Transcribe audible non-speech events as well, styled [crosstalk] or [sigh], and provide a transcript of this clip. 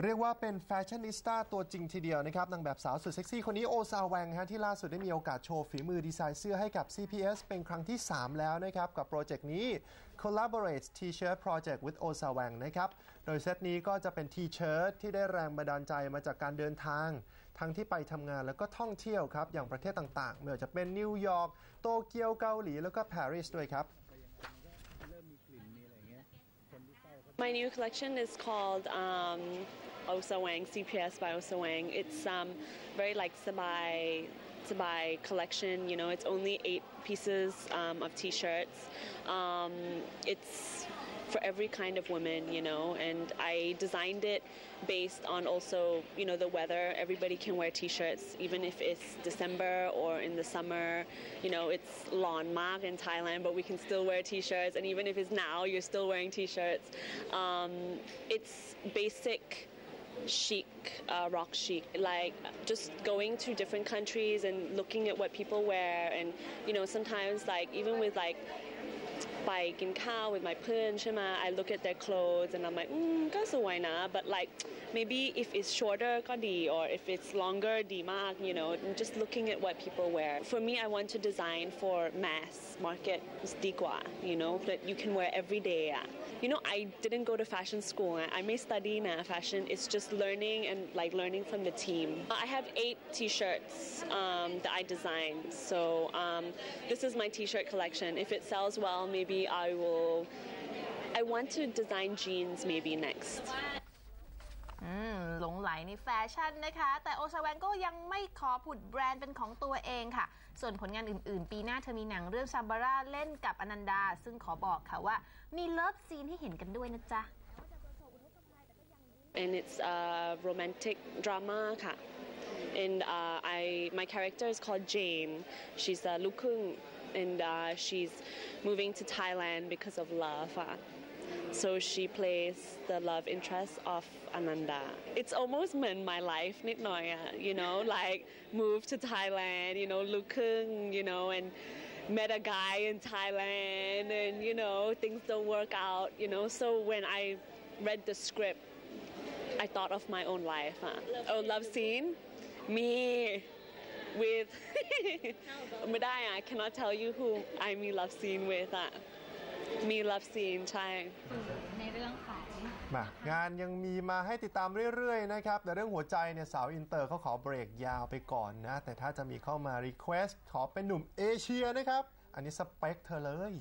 เรียกว่าเป็นแฟชั่นนิสต้าตัวจริงทีเดียวนะครับนางแบบสาวสุดเซ็กซี่คนนี้โอซาแวงฮะที่ล่าสุดได้มีโอกาสโชว์ฝีมือดีไซน์เสื้อให้กับ CPS เป็นครั้งที่ 3 แล้วนะครับ กับโปรเจกต์นี้ Collaborate T-shirt Project with o s a w a n g นะครับ โดยเซตนี้ก็จะเป็น T-shirt ที่ได้แรงบันดาลใจมาจากการเดินทาง ทั้งที่ไปทำงานแล้วก็ท่องเที่ยวครับ อย่างประเทศต่างๆไม่ว่าจะเป็นนิวยอร์กโตเกียวเกาหลีแล้วก็ปารีสด้วยครับ My new collection is called um, Osa Wang, CPS by Osa Wang. It's um, very like sabai, sabai collection. You know, it's only eight pieces um, of t-shirts. Um, it's for every kind of woman, you know, and I designed it based on also, you know, the weather. Everybody can wear t-shirts, even if it's December or in the summer. You know, it's lawn mark in Thailand, but we can still wear t-shirts, and even if it's now, you're still wearing t-shirts. Um, it's basic chic, uh, rock chic, like just going to different countries and looking at what people wear, and you know, sometimes like even with like ไปกินข้าว with my เพื่อนใช่ไหม I look at their clothes and I'm like อืมก็สวยนะ but like maybe if it's shorter ก็ดี or if it's longer ดีมาก you know just looking at what people wear for me I want to design for mass market ดีกว่า you know that you can wear every day อะ you know I didn't go to fashion school I may study นะ fashion it's just learning and like learning from the team I have eight t-shirts um, that I designed so um, this is my t-shirt collection if it sells well maybe I will I want to design jeans maybe next อืมหลงไหลในแฟชั่นนะคะ แต่โอซาแวนก็ยังไม่ขอผุดแบรนด์เป็นของตัวเองค่ะ ส่วนผลงานอื่น ๆ ปีหน้าเธอมีหนังเรื่องซาบาร่าเล่นกับอนันดา ซึ่งขอบอกค่ะว่ามีเลิฟซีนให้เห็นกันด้วยนะจ๊ะ and it's a romantic drama ค่ะ and uh, I my character is called Jane she's a lukung and uh, she's moving to Thailand because of love. Uh. So she plays the love interest of Ananda. It's almost been my life Nitnoya, you know, [laughs] like moved to Thailand, you know, looking, you know, and met a guy in Thailand and you know, things don't work out, you know. So when I read the script, I thought of my own life. Huh? Love oh, love scene? Me. With. ไม่ได้ I cannot tell you who I me love scene with อะ me love scene ใช่ในเรื่องของมางานยังมีมาให้ติดตามเรื่อยๆนะครับ แต่เรื่องหัวใจเนี่ยสาวอินเตอร์เขาขอเบรกยาวไปก่อนนะ แต่ถ้าจะมีเข้ามารีเควสขอเป็นหนุ่มเอเชียนะครับ อันนี้สเปคเธอเลย